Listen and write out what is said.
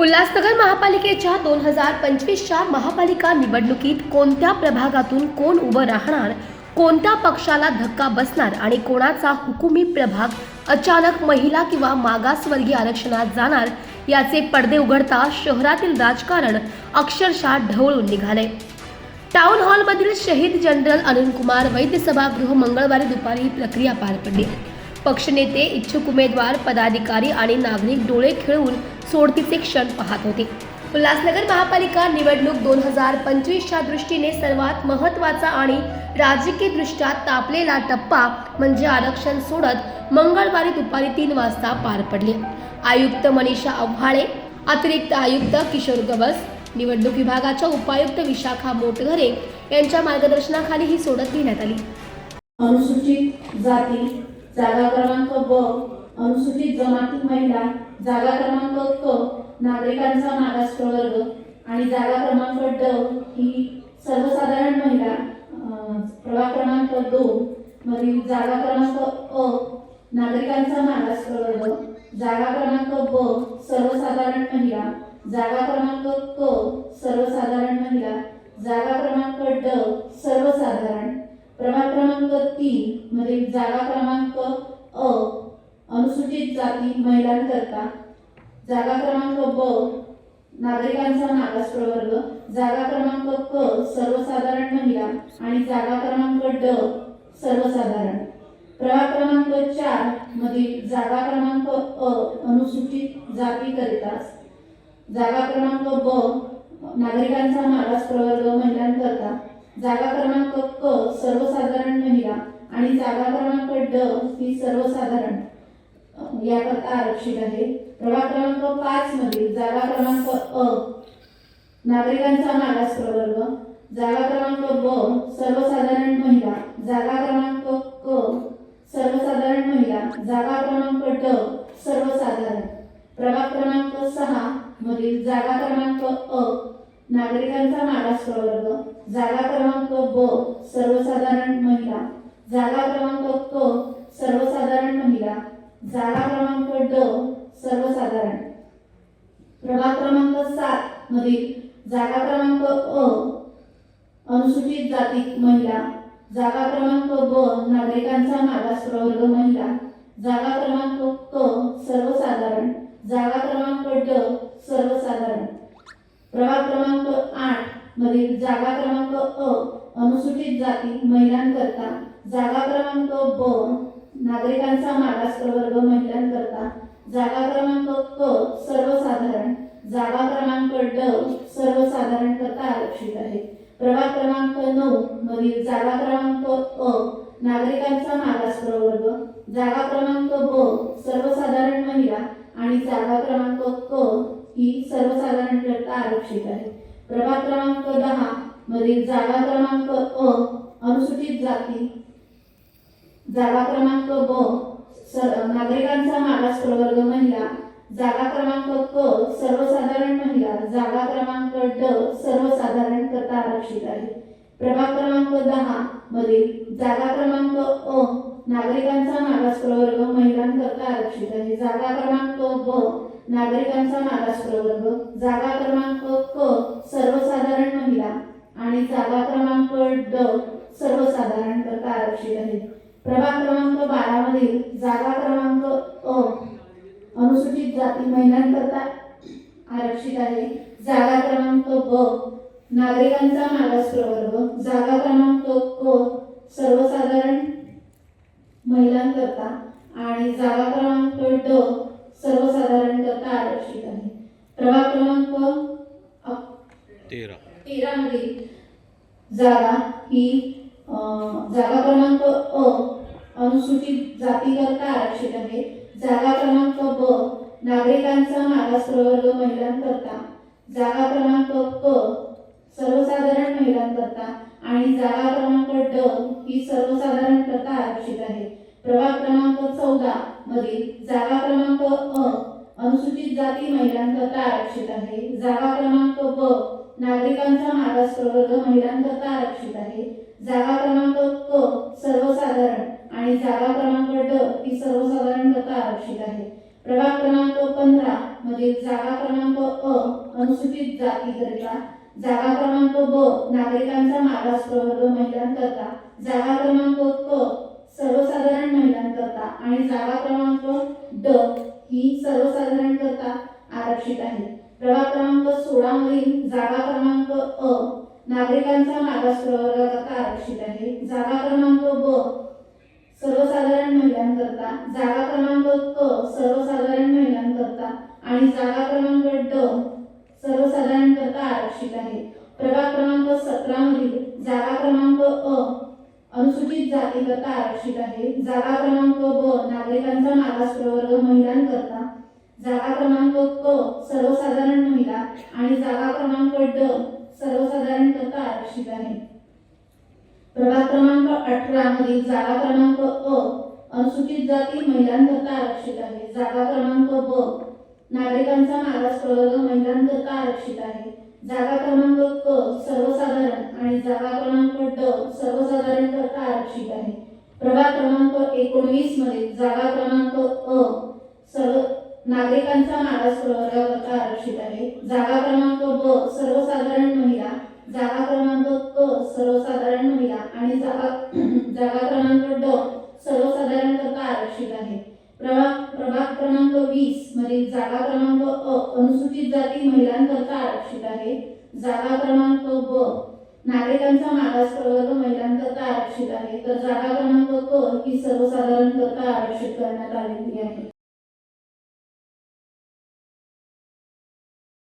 उल्हासनगर महापालिकेच्या दोन हजार पंचवीसच्या महापालिका निवडणुकीत कोणत्या प्रभागातून कोण उभं राहणार कोणत्या पक्षाला धक्का बसणार आणि कोणाचा हुकुमी प्रभाग अचानक महिला किंवा मागासवर्गीय आरक्षणात जाणार याचे पडदे उघडता शहरातील राजकारण अक्षरशः ढवळून निघाले. टाउन हॉलमधील शहीद जनरल अनिलकुमार वैद्य सभागृह मंगळवारी दुपारी ही प्रक्रिया पार पडली. पक्षनेते इच्छुक उमेदवार पदाधिकारी आणि नागरिक डोळे खिळवून सोडतीचे क्षण पाहत होते. उल्हासनगर महापालिका निवडणूक दोन हजार पंचवीसच्या दृष्टीने सर्वात महत्त्वाचा आणि राजकीयदृष्ट्या तापलेला टप्पा म्हणजे आरक्षण सोडत मंगळवारी दुपारी तीन वाजता पार पडले. आयुक्त मनीषा आव्हाळे अतिरिक्त आयुक्त किशोर गवस निवडणूक विभागाच्या उपायुक्त विशाखा मोटघरे यांच्या मार्गदर्शनाखाली ही सोडत घेण्यात आली. अनुसूचित जाती जागा क्रमांक ब अनुसूचित जमाती महिला जागा क्रमांक क नागरिकांचा मागास प्रवर्ग आणि जागा क्रमांक ड ही सर्वसाधारण महिला प्रवाह प्रभाग क्रमांक दोन मधील जागा क्रमांक अ नागरिकांचा मागास प्रवर्ग जागा क्रमांक ब सर्वसाधारण महिला जागा क्रमांक क सर्वसाधारण महिला जागा क्रमांक ड सर्वसाधारण. प्रभाग क्रमांक तीन मधील जागा क्रमांक अ अनुसूचित जाती महिलांकरता जागा क्रमांक ब नागरिकांचा मागास प्रवर्ग जागा क्रमांक क सर्वसाधारण महिला आणि जागा क्रमांक ड सर्वसाधारण. प्रभाग क्रमांक चार मधील जागा क्रमांक अ अनुसूचित जातीकरिता जागा क्रमांक ब नागरिकांचा मागास प्रवर्ग महिलांकरता जागा क्रमांक क सर्वसाधारण महिला आणि जागा क्रमांक ड ही सर्वसाधारण. याकरता आरक्षित आहे. प्रभाग क्रमांक पाच मधील जागा क्रमांक अ नागरिकांचा मागास प्रवर्ग. जागा क्रमांक ब सर्वसाधारण महिला जागा क्रमांक क सर्वसाधारण महिला जागा क्रमांक ड सर्वसाधारण प्रभाग क्रमांक सहा मधील जागा क्रमांक अ नागरिकांचा मागास प्रवर्ग जागा क्रमांक ब सर्वसाधारण महिला. जागा क्रमांक क सर्वसाधारण महिला. जागा क्रमांक ड सर्वसाधारण. प्रभाग क्रमांक सात मधील जागा क्रमांक अ अनुसूचित जाती महिला. जागा क्रमांक ब नागरिकांचा मागास प्रवर्ग महिला. जागा क्रमांक क सर्वसाधारण. जागा क्रमांक ड सर्वसाधारण. प्रभाग क्रमांक मधील जागा क्रमांक अ अनुसूचित जाती महिलांकरता जागा क्रमांक ब नागरिकांचा मागास प्रवर्ग महिलांकरता जागा क्रमांक क सर्वसाधारण जागा क्रमांक ड सर्वसाधारण करता आरक्षित आहे. प्रभाग क्रमांक नऊ मधील जागा क्रमांक अ नागरिकांचा मागास प्रवर्ग जागा क्रमांक ब सर्वसाधारण महिला आणि जागा क्रमांक क ही सर्वसाधारण करता आरक्षित आहे प्रभाग क्रमांक दहा मधील जागा क्रमांक अ अनुसूचित जाती जागा क्रमांक ब नागरिकांचा मागास प्रवर्ग महिला. जागा क्रमांक क सर्वसाधारण महिला. जागा क्रमांक ड सर्वसाधारण करता आरक्षित आहे. प्रभाग क्रमांक दहा मधील जागा क्रमांक अ नागरिकांचा मागास प्रवर्ग महिलांकरता आरक्षित आहे. जागा क्रमांक ब नागरिकांचा मागास प्रवर्ग. जागा क्रमांक क सर्वसाधारण महिला. आणि जागा क्रमांक ड सर्वसाधारण करता आरक्षित आहे. प्रभाग क्रमांक बारा मधील जागा क्रमांक अ अनुसूचित जाती महिलांकरता आरक्षित आहे. जागा क्रमांक ब नागरिकांचा मागास प्रवर्ग. जागा क्रमांक क सर्वसाधारण महिलांकरता. आणि जागा क्रमांक ड सर्वसाधारण करता आरक्षित आहे. प्रभाग क्रमांक तेरा. तेरा मधील जागा जातीकरता आरक्षित आहे. जागा क्रमांक ब नागरिकांचा मागास प्रवर्ग महिलांकरता. जागा क्रमांक क सर्वसाधारण महिलांकरता. आणि जागा क्रमांक ड ही सर्वसाधारण करता आरक्षित आहे. प्रभाग क्रमांक चौदा मधील जागा क्रमांक अ अनुसूचित जाती महिलांकरता आरक्षित आहे. जागा क्रमांक ब नागरिकांचा मागास प्रवर्ग महिलांकरता आरक्षित आहे. जागा क्रमांक अनुसूचित जागा क्रमांक ब नागरिकांचा मागास प्रवर्ग महिलांकरता. जागा क्रमांक क सर्वसाधारण महिलांकरता. आणि जागा क्रमांक ड ही सर्वसाधारण करता आरक्षित आहे. प्रभाग क्रमांक सोळा मधील जागा क्रमांक अ नागरिकांचा मागास प्रवर्गाकरता आरक्षित आहे. जागा क्रमांक ब सर्वसाधारण महिलांकरता. जागा क्रमांक क सर्वसाधारण महिलांकरता. आणि जागा क्रमांक आरक्षित आहे. प्रभाग क्रमांक सतरा मधील जागा क्रमांक अ अनुसूचित जातीकरता आरक्षित आहे. जागा क्रमांक ब नागरिकांचा मागास प्रवर्ग महिलांकरता. जागा क्रमांक क सर्वसाधारण महिला आणि जागा क्रमांक ड सर्वसाधारण करता आरक्षित आहे. प्रभाग क्रमांक अठरा मधील जागा क्रमांक अ अनुसूचित जाती महिलांकरता आरक्षित आहे. जागा क्रमांक ब नागरिकांचा मागास प्रवर्ग महिलांकरता आरक्षित आहे. जागा क्रमांक क सर्वसाधारण आणि जागा क्रमांक ड सर्वसाधारण करता आरक्षित आहे. प्रभाग क्रमांक एकोणवीसमध्ये जागा क्रमांक अ सर्व नागरिकांचा मागास प्रवर्गाकरता आरक्षित आहे. जागा क्रमांक ब सर्वसाधारण महिला. जागा क्रमांक क सर्वसाधारण महिला. आणि जागा जागा क्रमांक ड सर्वसाधारण करता आरक्षित आहे. आहे. जागा क्रमांक ब. नागरिकांचा मागास प्रवर्ग महिलांकरता आरक्षित आहे. तर जागा क्रमांक क ही सर्वसाधारण करता आरक्षित करण्यात आलेली आहे.